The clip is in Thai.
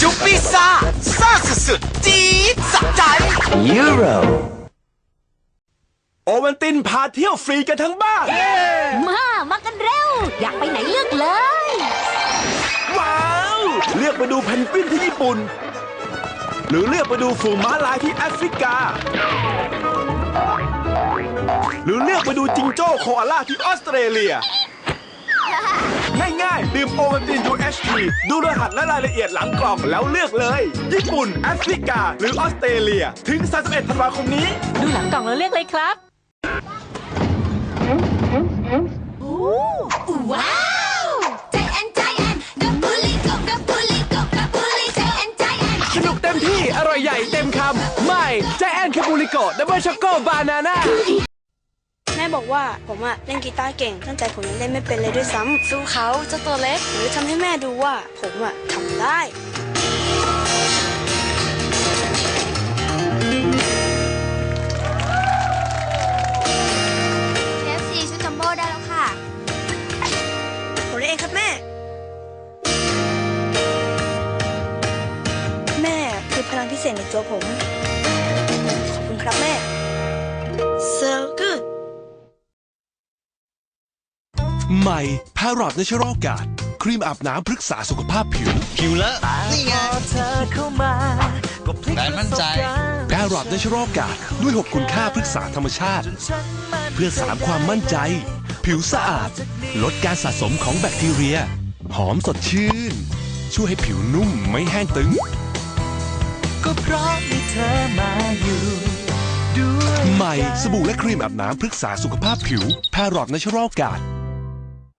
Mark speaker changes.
Speaker 1: จุปิซ่าซ่าสุดจี๊ดสะใจ
Speaker 2: ยู
Speaker 3: โรโอเวนตินพาเที่ยวฟรีกันทั้งบ้าน
Speaker 4: มา มากันเร็ว อยากไปไหนเลือกเลย
Speaker 3: ว้าว เลือกไปดูเพนกวินที่ญี่ปุ่น หรือเลือกไปดูฝูงม้าลายที่แอฟริกา หรือเลือกไปดูจิงโจ้โคอาล่าที่ออสเตรเลีย ง่ายๆ ดื่มโอวัลติน UHT ดูรหัสและรายละเอียดหลังกล่องแล้วเลือกเลย ญี่ปุ่น แอฟริกา หรือออสเตรเลีย ถึง 31 ธันวาคมนี้
Speaker 5: ดูหลังกล่องแล้วเรียกเลยครับ
Speaker 4: ว้าวใจแอนใจแอนกับบุลิโกกับบุลิโกกับบุลิใจแอนใจแอน
Speaker 6: สนุกเต็มที่ อร่อยใหญ่เต็มคำ ใหม่ใจแอนคาบูริโกดับเบิลช็อกโกบานาน่า
Speaker 7: แม่บอกว่าผมอะเล่นกีตาร์เก่ง ตั้งแต่ผมยังเล่นไม่เป็นเลยด้วยซ้ำสู้เขาเจ้าตัวเล็ก หรือทำให้แม่ดูว่าผมอะทำได้
Speaker 4: เคฟซีชุดจัมโบ้ได้แล้วค่ะ
Speaker 7: ผมเล่นเองครับแม่ แม่คือพลังพิเศษในตัวผม ขอบคุณครับแม่
Speaker 8: ใหม่ Parrot Natural Guard ครีมอาบน้ำปรึกษาสุขภาพผิว
Speaker 1: ผิวเลอะนี่ไงแบรนด์มั่นใจ
Speaker 8: Parrot Natural Guard ด้วย 6 คุณค่าปรึกษาธรรมชาติ เพื่อสามความมั่นใจ ผิวสะอาด ลดการสะสมของแบคทีเรีย หอมสดชื่น ช่วยให้ผิวนุ่มไม่แห้งตึง
Speaker 6: ก็เพราะมีเธอมาอยู่ด้วย
Speaker 8: ใหม่สบู่และครีมอาบน้ำปรึกษาสุขภาพผิว Parrot Natural Guard